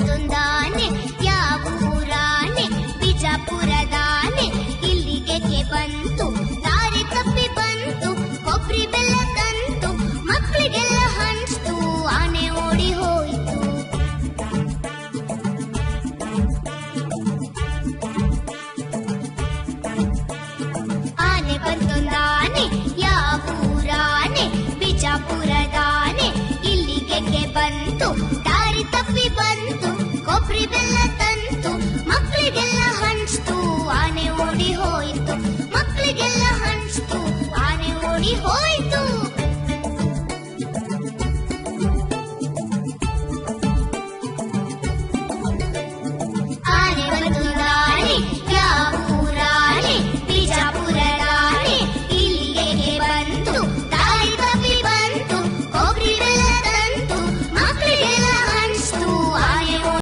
ಇದೊಂದಾನೆ ಯಾವೂರಾನೆ ಬಿಜಾಪುರದಾನೆ ಇಲ್ಲಿಗೆ ಬಂತು ದಾರಿ ತಪ್ಪಿ ಬಂತು ಕೊಬ್ಬರಿ ಬೆಲ್ಲ ತಂತು ಮಕ್ಕಳಿಗೆಲ್ಲ ಹಂಚ್ತು ಆನೆ ಓಡಿ ಹೋಯಿತು ಆನೆ ಬಂದೊಂದಾನೆ ಯಾವೂರಾನೆ ಬಿಜಾಪುರದಾನೆ ಇಲ್ಲಿಗೆ ಬಂತು Roy!